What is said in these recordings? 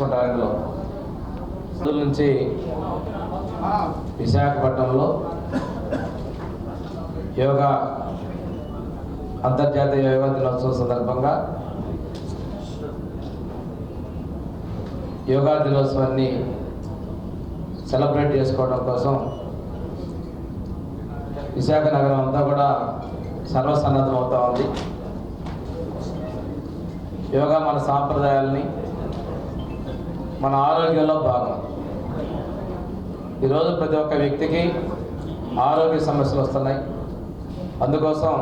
తీసుకుంటారు అందులో. అందులో నుంచి విశాఖపట్నంలో యోగా అంతర్జాతీయ యోగా దినోత్సవం సందర్భంగా యోగా దినోత్సవాన్ని సెలబ్రేట్ చేసుకోవడం కోసం విశాఖ నగరం అంతా కూడా సర్వసన్నద్ధం అవుతూ ఉంది. యోగా మన సాంప్రదాయాలని మన ఆరోగ్యంలో భాగం. ఈరోజు ప్రతి ఒక్క వ్యక్తికి ఆరోగ్య సమస్యలు వస్తున్నాయి. అందుకోసం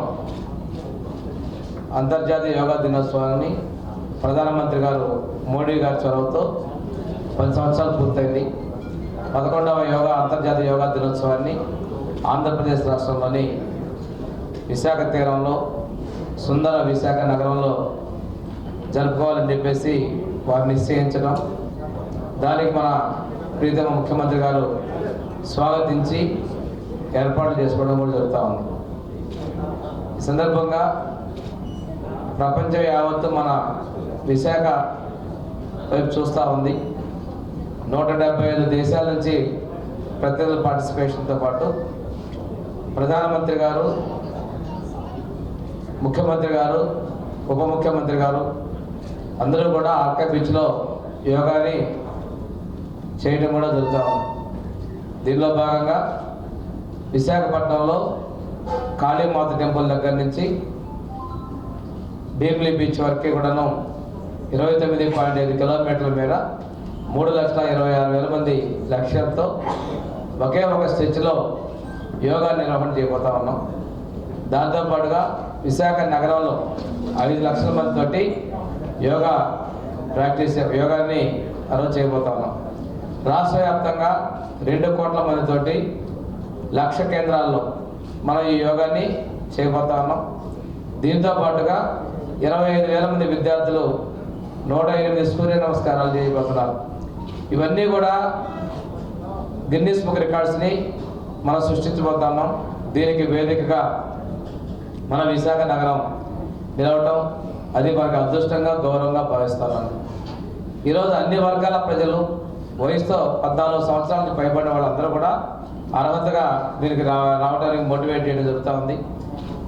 అంతర్జాతీయ యోగా దినోత్సవాన్ని ప్రధానమంత్రి గారు మోడీ గారి చొరవతో పది సంవత్సరాలు పూర్తయింది. పదకొండవ యోగా అంతర్జాతీయ యోగా దినోత్సవాన్ని ఆంధ్రప్రదేశ్ రాష్ట్రంలోని విశాఖ తీరంలో సుందర విశాఖ నగరంలో జరుపుకోవాలని చెప్పేసి వారు నిశ్చయించడం దానికి మన ప్రీతమ ముఖ్యమంత్రి గారు స్వాగతించి ఏర్పాట్లు చేసుకోవడం కూడా జరుగుతూ ఉంది. ఈ సందర్భంగా ప్రపంచం యావత్తు మన విశాఖ వైపు చూస్తూ ఉంది. నూట డెబ్బై ఐదు దేశాల నుంచి ప్రతినిధుల పార్టిసిపేషన్తో పాటు ప్రధానమంత్రి గారు ముఖ్యమంత్రి గారు ఉప ముఖ్యమంత్రి గారు అందరూ కూడా ఆర్కే బీచ్లో యోగాని చేయడం కూడా జరుగుతూ ఉంది. దీనిలో భాగంగా విశాఖపట్నంలో కాళీమాత టెంపుల్ దగ్గర నుంచి భీమిలీ బీచ్ వరకు కూడాను ఇరవై తొమ్మిది పాయింట్ ఐదు కిలోమీటర్ల మేర మూడు లక్షల ఇరవై ఆరు వేల మంది లక్ష్యంతో ఒకే ఒక స్టెచ్లో యోగా నిర్వహణ చేయబోతా ఉన్నాం. దాంతోపాటుగా విశాఖ నగరంలో ఐదు లక్షల మంది తోటి యోగా ప్రాక్టీస్ యోగాని అరవై చేయబోతా ఉన్నాం. రాష్ట్ర వ్యాప్తంగా రెండు కోట్ల మందితోటి లక్ష కేంద్రాల్లో మనం ఈ యోగాని చేయబోతా ఉన్నాం. దీంతో పాటుగా ఇరవై ఐదు వేల మంది విద్యార్థులు నూట ఎనిమిది సూర్య నమస్కారాలు చేయబోతున్నారు. ఇవన్నీ కూడా గిన్నీస్ బుక్ రికార్డ్స్ని మనం సృష్టించబోతున్నాం దీనికి వేదికగా మన విశాఖ నగరం నిలవటం అది మనకు అదృష్టంగా గౌరవంగా భావిస్తున్నాను ఈరోజు అన్ని వర్గాల ప్రజలు వయసుతో పద్నాలుగు సంవత్సరాల నుంచి పైబడిన వాళ్ళందరూ కూడా అర్హతగా దీనికి రా రావడానికి మోటివేట్ చేయడం జరుగుతూ ఉంది.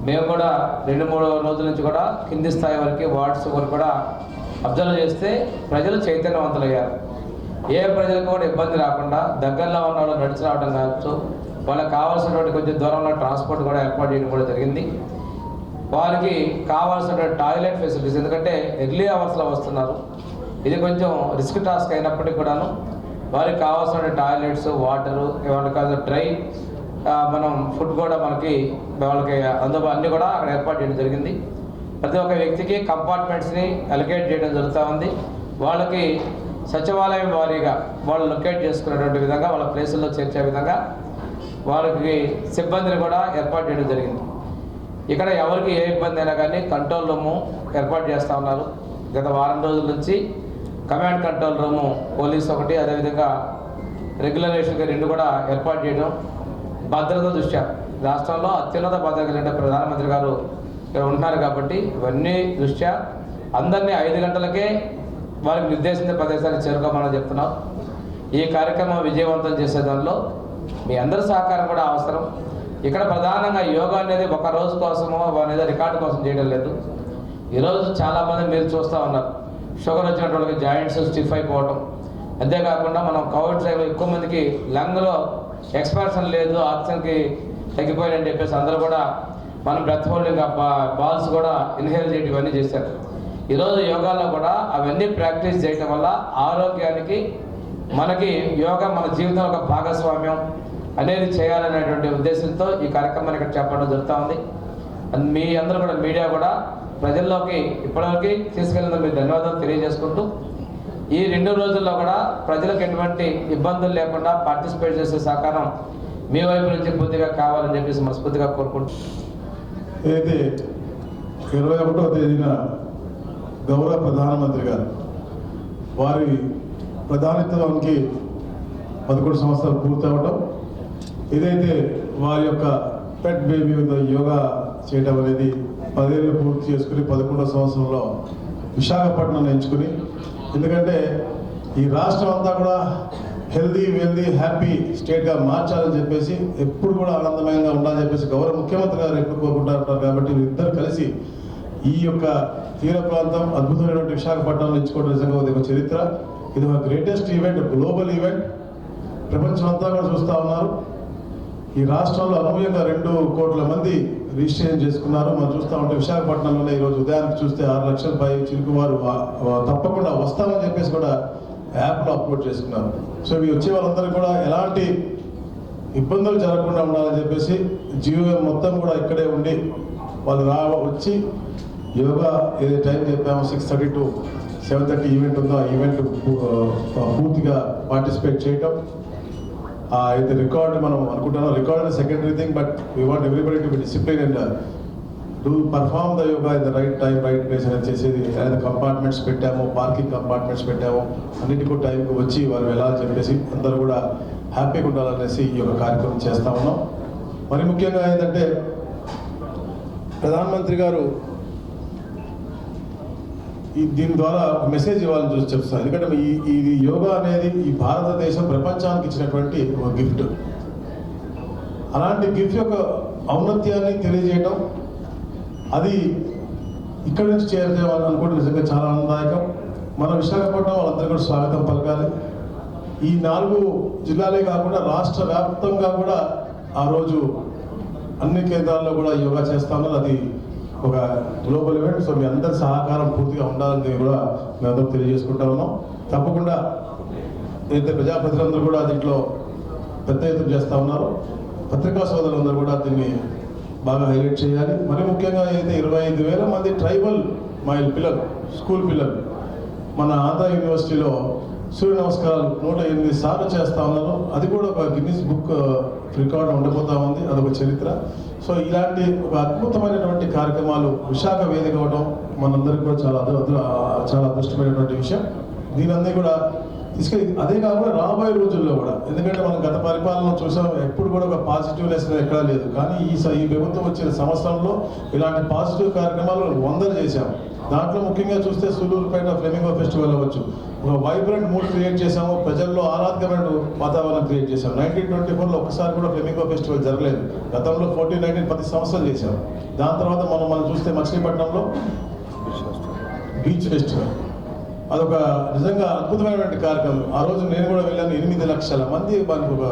మేము కూడా రెండు మూడు రోజుల నుంచి కూడా కింది స్థాయి వరకు వార్డ్స్ వరకు కూడా అబ్జర్వ్ చేస్తే ప్రజలు చైతన్యవంతులయ్యారు. ఏ ప్రజలకు కూడా ఇబ్బంది రాకుండా దగ్గరలో ఉన్న వాళ్ళు నడిచి రావడం కావచ్చు వాళ్ళకి కావాల్సినటువంటి కొంచెం దూరంలో ట్రాన్స్పోర్ట్ కూడా ఏర్పాటు చేయడం కూడా జరిగింది. వారికి కావాల్సిన టాయిలెట్ ఫెసిలిటీస్ ఎందుకంటే ఎర్లీ అవర్స్లో వస్తున్నారు. ఇది కొంచెం రిస్క్ టాస్క్ అయినప్పటికీ కూడాను వారికి కావాల్సిన టాయిలెట్స్ వాటరు వాళ్ళకి కాదు డ్రై మనం ఫుడ్ కూడా మనకి వాళ్ళకి అందుబాటు అన్నీ కూడా అక్కడ ఏర్పాటు చేయడం జరిగింది. ప్రతి ఒక్క వ్యక్తికి కంపార్ట్మెంట్స్ని అలొకేట్ చేయడం జరుగుతూ ఉంది. వాళ్ళకి సచివాలయం వారీగా వాళ్ళు లొకేట్ చేసుకునేటువంటి విధంగా వాళ్ళ ప్లేసుల్లో చేర్చే విధంగా వాళ్ళకి సిబ్బందిని కూడా ఏర్పాటు చేయడం జరిగింది. ఇక్కడ ఎవరికి ఏ ఇబ్బంది అయినా కానీ కంట్రోల్ రూము ఏర్పాటు చేస్తూ ఉన్నారు. గత వారం రోజుల నుంచి కమాండ్ కంట్రోల్ రూము పోలీస్ ఒకటి అదేవిధంగా రెగ్యులరేషన్గా రెండు కూడా ఏర్పాటు చేయడం భద్రత దృష్ట్యా. రాష్ట్రంలో అత్యున్నత భద్రత కలిగిన ప్రధానమంత్రి గారు ఇక్కడ ఉంటున్నారు కాబట్టి ఇవన్నీ దృష్ట్యా. అందరినీ ఐదు గంటలకే వారికి నిర్దేశించిన ప్రదేశానికి చేరుకోమని చెప్తున్నాం. ఈ కార్యక్రమం విజయవంతం చేసే దానిలో మీ అందరి సహకారం కూడా అవసరం. ఇక్కడ ప్రధానంగా యోగా అనేది ఒక రోజు కోసమో అనేది రికార్డు కోసం చేయడం లేదు. ఈరోజు చాలామంది మీరు చూస్తూ ఉన్నారు. షుగర్ వచ్చినటువంటి వాళ్ళకి జాయింట్స్ స్టిఫ్ అయిపోవటం. అంతేకాకుండా మనం కోవిడ్ టైంలో ఎక్కువ మందికి లంగ్లో ఎక్స్పాన్షన్ లేదు ఆక్సిజన్కి తగ్గిపోయాడని చెప్పేసి అందరూ కూడా మనం బ్రెత్ హోల్డింగ్ బాల్స్ కూడా ఇన్హేల్ చేయడం ఇవన్నీ చేశారు. ఈరోజు యోగాలో కూడా అవన్నీ ప్రాక్టీస్ చేయటం వల్ల ఆరోగ్యానికి మనకి యోగా మన జీవితంలో ఒక భాగస్వామ్యం అనేది చేయాలనేటువంటి ఉద్దేశంతో ఈ కార్యక్రమాన్ని ఇక్కడ చెప్పడం జరుగుతూ ఉంది. మీ అందరూ కూడా మీడియా కూడా ప్రజల్లోకి ఇప్పటివరకు తీసుకెళ్ళినందుకు మీరు ధన్యవాదాలు తెలియజేసుకుంటూ ఈ రెండు రోజుల్లో కూడా ప్రజలకు ఎటువంటి ఇబ్బందులు లేకుండా పార్టిసిపేట్ చేసే సహకారం మీ వైపు నుంచి పూర్తిగా కావాలని చెప్పేసి మనస్ఫూర్తిగా కోరుకుంటూ అయితే ఇరవై ఒకటో తేదీన గౌరవ ప్రధానమంత్రి గారు వారి ప్రధానిత్వానికి పదకొండు సంవత్సరాలు పూర్తి పూర్తవటం ఇదైతే వారి యొక్క పెట్ బేబీ యోగా చేయడం అనేది పదేళ్ళు పూర్తి చేసుకుని పదకొండో సంవత్సరంలో విశాఖపట్నం ఎంచుకుని ఎందుకంటే ఈ రాష్ట్రం అంతా కూడా హెల్దీ వెల్దీ హ్యాపీ స్టేట్గా మార్చాలని చెప్పేసి ఎప్పుడు కూడా ఆనందమయంగా ఉండాలని చెప్పేసి గౌరవ ముఖ్యమంత్రి గారు ఎప్పుడు కోరుకుంటా ఉంటారు కాబట్టి ఇద్దరు కలిసి ఈ యొక్క తీర ప్రాంతం అద్భుతమైనటువంటి విశాఖపట్నంలో ఎంచుకోవడం నిజంగా ఒక చరిత్ర. ఇది ఒక గ్రేటెస్ట్ ఈవెంట్ గ్లోబల్ ఈవెంట్ ప్రపంచం అంతా కూడా చూస్తూ ఉన్నారు. ఈ రాష్ట్రంలో అనూహ్యంగా రెండు కోట్ల మంది రిజిస్ట్రేషన్ చేసుకున్నారు. మనం చూస్తూ ఉంటే విశాఖపట్నంలోనే ఈరోజు ఉదయానికి చూస్తే ఆరు లక్షల పై చిరుకు వారు తప్పకుండా వస్తామని చెప్పేసి కూడా యాప్లో అప్లోడ్ చేసుకున్నారు. సో ఇవి వచ్చే వాళ్ళందరూ కూడా ఎలాంటి ఇబ్బందులు జరగకుండా ఉండాలని చెప్పేసి జియో మొత్తం కూడా ఇక్కడే ఉండి వాళ్ళు రా వచ్చి యోగా ఏదో టైం చెప్పామో six thirty to seven thirty event ఉందో ఆ ఈవెంట్ పూర్తిగా పార్టిసిపేట్ చేయటం. ఇది అయితే రికార్డ్ మనం అనుకుంటున్నాం record secondary thing but we want everybody to be discipline and do perform the yoga in the right time right place అని చేసేది లేదా కంపార్ట్మెంట్స్ పెట్టాము పార్కింగ్ కంపార్ట్మెంట్స్ పెట్టాము అన్నిటికీ టైంకి వచ్చి వాళ్ళు వెళ్ళాలని చెప్పేసి అందరూ కూడా హ్యాపీగా ఉండాలనేసి ఈ యొక్క కార్యక్రమం చేస్తా ఉన్నాం. మరి ముఖ్యంగా ఏంటంటే ప్రధానమంత్రి గారు ఈ దీని ద్వారా ఒక మెసేజ్ ఇవ్వాలని చూసి చెప్తాను ఎందుకంటే ఈ ఇది యోగా అనేది ఈ భారతదేశం ప్రపంచానికి ఇచ్చినటువంటి ఒక గిఫ్ట్. అలాంటి గిఫ్ట్ యొక్క ఔన్నత్యాన్ని తెలియజేయటం అది ఇక్కడి నుంచి చేరుకోవాలని అనుకోవడం నిజంగా చాలా ఆనందదాయకం. మన విశాఖపట్నం వాళ్ళందరూ కూడా స్వాగతం పలకాలి. ఈ నాలుగు జిల్లాలే కాకుండా రాష్ట్ర వ్యాప్తంగా కూడా ఆ రోజు అన్ని కేంద్రాల్లో కూడా యోగా చేస్తా ఉన్నారు. అది ఒక గ్లోబల్ ఈవెంట్ సో మీ అందరి సహకారం పూర్తిగా ఉండాలని కూడా మేమందరం తెలియజేసుకుంటా ఉన్నాం. తప్పకుండా ఏదైతే ప్రజాప్రతినిధులందరూ కూడా దీంట్లో పెద్ద ఎత్తున చేస్తూ ఉన్నారు. పత్రికా సోదరులందరూ కూడా దీన్ని బాగా హైలైట్ చేయాలి. మరి ముఖ్యంగా అయితే ఇరవై ఐదు వేల మంది ట్రైబల్ మైల్ పిల్లలు స్కూల్ పిల్లలు మన ఆంధ్ర యూనివర్సిటీలో సూర్య నమస్కారాలు నూట ఎనిమిది సార్లు చేస్తా ఉన్నారు. అది కూడా ఒక గిన్నిస్ బుక్ రికార్డ్ ఉండబోతా ఉంది. అదొక చరిత్ర. సో ఇలాంటి ఒక అద్భుతమైనటువంటి కార్యక్రమాలు విశాఖ వేదిక అవడం మనందరికీ కూడా చాలా అదృ చాలా అదృష్టమైనటువంటి విషయం. దీనందరూ కూడా తీసుకెళ్ళి అదే కాకుండా రాబోయే రోజుల్లో కూడా. ఎందుకంటే మనం గత పరిపాలన చూసాం ఎప్పుడు కూడా ఒక పాజిటివ్నెస్ ఎక్కడా లేదు. కానీ ఈ స- ఈ ప్రభుత్వం వచ్చిన సంవత్సరంలో ఇలాంటి పాజిటివ్ కార్యక్రమాలు వందలు చేశాం. దాంట్లో ముఖ్యంగా చూస్తే సూలూరుపేట ఫ్లెమింగో ఫెస్టివల్ అవ్వచ్చు. ఒక వైబ్రెంట్ మూడ్ క్రియేట్ చేసాము ప్రజల్లో ఆహ్లాదకరమైన వాతావరణం క్రియేట్ చేసాం నైన్టీన్ ట్వంటీ ఫోర్లో ఒకసారి కూడా ఫ్లెమింగో ఫెస్టివల్ జరగలేదు. గతంలో ఫోర్టీన్ నైన్టీన్ పది సంవత్సరం చేశాం దాని తర్వాత మనం మనం చూస్తే మచిలీపట్నంలో బీచ్ ఫెస్టివల్ అదొక నిజంగా అద్భుతమైనటువంటి కార్యక్రమం. ఆ రోజు నేను కూడా వెళ్ళాను. ఎనిమిది లక్షల మంది మనకు ఒక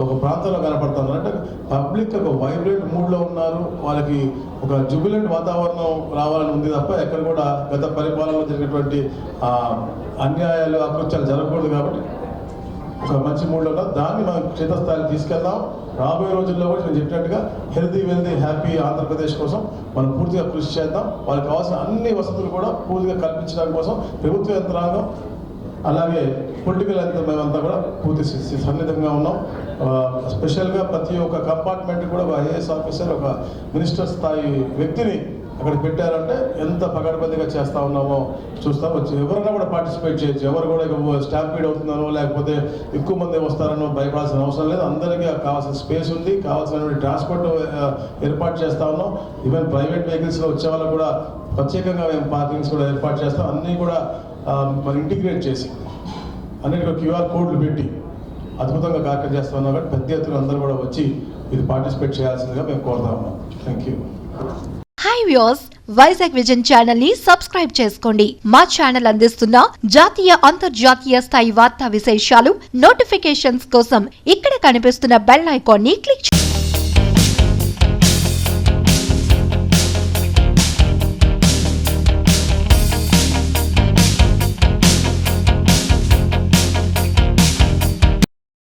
ఒక ప్రాంతంలో కనపడుతున్నారు. అంటే పబ్లిక్ ఒక వైబ్రెంట్ మూడ్లో ఉన్నారు. వాళ్ళకి ఒక జుబిలెంట్ వాతావరణం రావాలని ఉంది తప్ప ఎక్కడ కూడా గత పరిపాలనలో జరిగినటువంటి అన్యాయాలు అకృత్యాలు జరగకూడదు కాబట్టి ఒక మంచి మూడ్లో ఉన్నారు. దాన్ని మనం క్షేత్రస్థాయికి తీసుకెళ్దాం. రాబోయే రోజుల్లో కూడా నేను చెప్పినట్టుగా హెల్తీ వెల్దీ హ్యాపీ ఆంధ్రప్రదేశ్ కోసం మనం పూర్తిగా కృషి చేద్దాం. వాళ్ళకి కావాల్సిన అన్ని వసతులు కూడా పూర్తిగా కల్పించడం కోసం ప్రభుత్వ యంత్రాంగం అలాగే పొలిటికల్ యంత్రం మేమంతా కూడా పూర్తి సి- సన్నిధంగా ఉన్నాం. స్పెషల్గా ప్రతి ఒక్క కంపార్ట్మెంట్ కూడా ఒక ఐఏఎస్ ఆఫీసర్ ఒక మినిస్టర్ స్థాయి వ్యక్తిని అక్కడ పెట్టారంటే ఎంత పగడబందిగా చేస్తా ఉన్నామో చూస్తాం వచ్చి ఎవరైనా కూడా పార్టిసిపేట్ చేయొచ్చు. ఎవరు కూడా స్టాంపీడ్ అవుతున్నారో లేకపోతే ఎక్కువ మంది వస్తారనో భయపడాల్సిన అవసరం లేదు. అందరికీ కావాల్సిన స్పేస్ ఉంది. కావాల్సినటువంటి ట్రాన్స్పోర్ట్ ఏర్పాటు చేస్తా ఉన్నాం. ఈవెన్ ప్రైవేట్ వెహికల్స్లో వచ్చే వాళ్ళకు కూడా ప్రత్యేకంగా మేము పార్కింగ్స్ కూడా ఏర్పాటు చేస్తాం. అన్నీ కూడా మరి ఇంటిగ్రేట్ చేసి అన్నిటికీ క్యూఆర్ కోడ్లు పెట్టి అద్భుతంగా కార్యక్రమం చేస్తా ఉన్నాం కాబట్టి పెద్ద ఎత్తున అందరూ కూడా వచ్చి ఇది పార్టిసిపేట్ చేయాల్సిందిగా మేము కోరుతా ఉన్నాం. Thank you hi views Vizag vision ఛానల్ని సబ్స్క్రైబ్ చేసుకోండి. మా ఛానల్ అందిస్తున్న జాతీయ అంతర్జాతీయ స్థాయి వార్తా విశేషాలు నోటిఫికేషన్స్ కోసం ఇక్కడ కనిపిస్తున్న బెల్ ఐకాన్ని క్లిక్